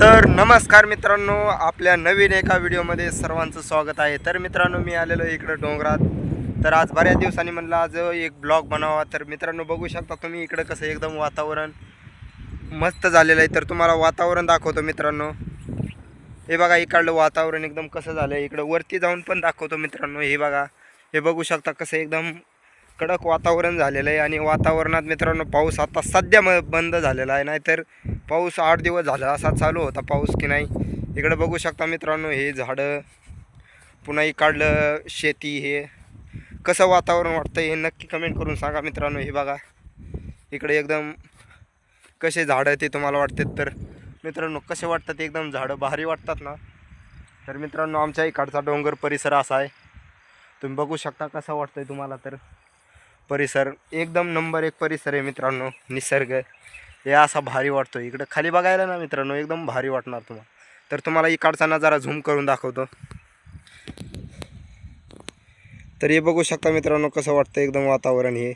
तर नमस्कार मित्रांनो आपल्या नवीन एका व्हिडिओमध्ये सर्वांचं स्वागत आहे. तर मित्रांनो मी आलेलो इकडं डोंगरात. तर आज बऱ्याच दिवसांनी म्हणलं आज एक ब्लॉग बनावा. तर मित्रांनो बघू शकता तुम्ही इकडं कसं एकदम वातावरण मस्त झालेलं आहे. तर तुम्हाला वातावरण दाखवतो मित्रांनो. हे बघा इकडलं वातावरण एकदम कसं झालं आहे इकडं वरती जाऊन पण दाखवतो मित्रांनो. हे बघा हे बघू शकता कसं एकदम कडक वातावरण झालेलं आहे. आणि वातावरणात मित्रांनो पाऊस आता सध्या म बंद झालेला आहे. नाहीतर पाऊस आठ दिवस झाला असा चालू होता पाऊस की नाही? इकडं बघू शकता मित्रांनो हे झाडं पुन्हा इकडलं शेती हे कसं वातावरण वाटतं हे नक्की कमेंट करून सांगा मित्रांनो हे बघा. इकडे एकदम कसे झाडं ते तुम्हाला वाटतात तर मित्रांनो कसे वाटतात एकदम झाडं? भारी वाटतात ना? तर मित्रांनो आमच्या इकडचा डोंगर परिसर असा आहे. तुम्ही बघू शकता कसा वाटतं तुम्हाला तर परिसर एकदम नंबर एक परिसर आहे मित्रांनो निसर्ग. हे असा भारी वाटतो. इकडं खाली बघायला ना मित्रांनो एकदम भारी वाटणार तुम्हाला. तर तुम्हाला इकडचा नजारा झूम करून दाखवतो. तर हे बघू शकता मित्रांनो कसं वाटतं एकदम वातावरण हे.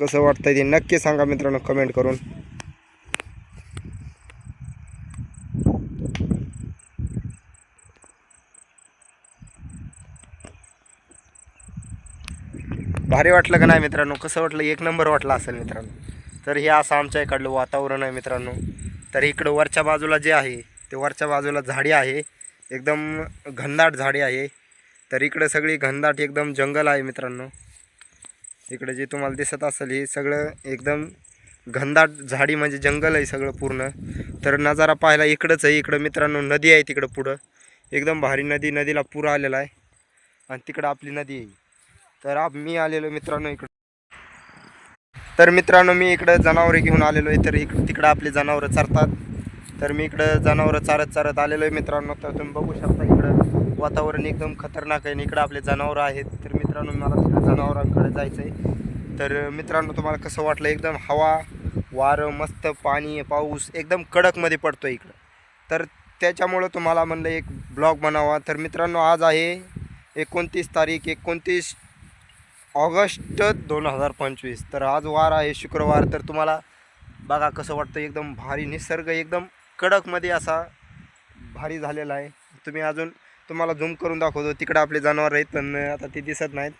कसं वाटतं ते नक्की सांगा मित्रांनो कमेंट करून. भारी वाटलं का नाही मित्रांनो? कसं वाटलं? एक नंबर वाटलं असेल मित्रांनो. तर हे असं आमच्या इकडलं वातावरण आहे मित्रांनो. तर इकडं वरच्या बाजूला जे आहे ते वरच्या बाजूला झाडी आहे. एकदम घनदाट झाडी आहे. तर इकडं सगळी घनदाट एकदम जंगल आहे मित्रांनो. इकडे जे तुम्हाला दिसत असेल हे सगळं एकदम घनदाट झाडी म्हणजे जंगल आहे सगळं पूर्ण. तर नजारा पाहायला इकडंच आहे. इकडं मित्रांनो नदी आहे तिकडं पुढं. एकदम भारी नदी नदीला पूर आलेला आहे. आणि तिकडं आपली नदी आहे. तर आप मी आलेलो मित्रांनो इकडं. तर मित्रांनो मी इकडं जनावरे घेऊन आलेलो आहे. तर इक तिकडं आपली जनावरं चरतात. तर मी इकडं जनावरं चारत चारत आलेलो आहे मित्रांनो. तर तुम्ही बघू शकता इकडं वातावरण एकदम खतरनाक आहे आणि इकडं आपले जनावरं आहेत. तर मित्रांनो मला तिकडं जनावरांकडे जायचं आहे तर मित्रांनो तुम्हाला कसं वाटलं? एकदम हवा वारं मस्त पाणी पाऊस एकदम कडकमध्ये पडतो आहे इकडं. तर त्याच्यामुळं तुम्हाला म्हणलं एक ब्लॉग बनावा. तर मित्रांनो आज आहे एकोणतीस तारीख. एकोणतीस ऑगस्ट दोन हजार पंचवीस. तर आज वार आहे शुक्रवार. तर तुम्हाला बघा कसं वाटतं एकदम भारी निसर्ग एकदम कडकमध्ये असा भारी झालेला आहे. तुम्ही अजून तुम्हाला झूम करून दाखवतो तिकडं आपले जनावर आहेत पण आता ते दिसत नाहीत.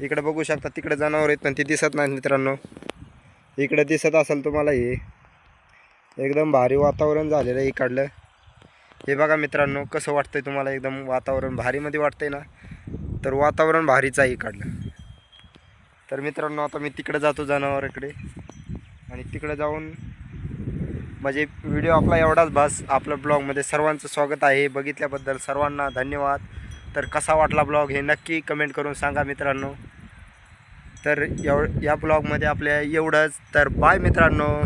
इकडे बघू शकता तिकडे जनावर आहेत पण ते दिसत नाहीत मित्रांनो. इकडे दिसत असेल तुम्हाला हे. एकदम भारी वातावरण झालेलं आहे इकडलं. हे बघा मित्रांनो कसं वाटतंय तुम्हाला? एकदम वातावरण भारीमध्ये वाटतंय ना? तर वातावरण भारीच आहे इकडलं तर मित्रांनो आता मी तिकडे जातो जनावराकडे आणि तिकडे जाऊन म्हणजे व्हिडिओ आपला एवढाच बस आपल्या ब्लॉगमध्ये सर्वांचं स्वागत आहे. बघितल्याबद्दल सर्वांना धन्यवाद. तर कसा वाटला ब्लॉग हे नक्की कमेंट करून सांगा मित्रांनो. तर एव या ब्लॉगमध्ये आपल्या एवढंच. तर बाय मित्रांनो.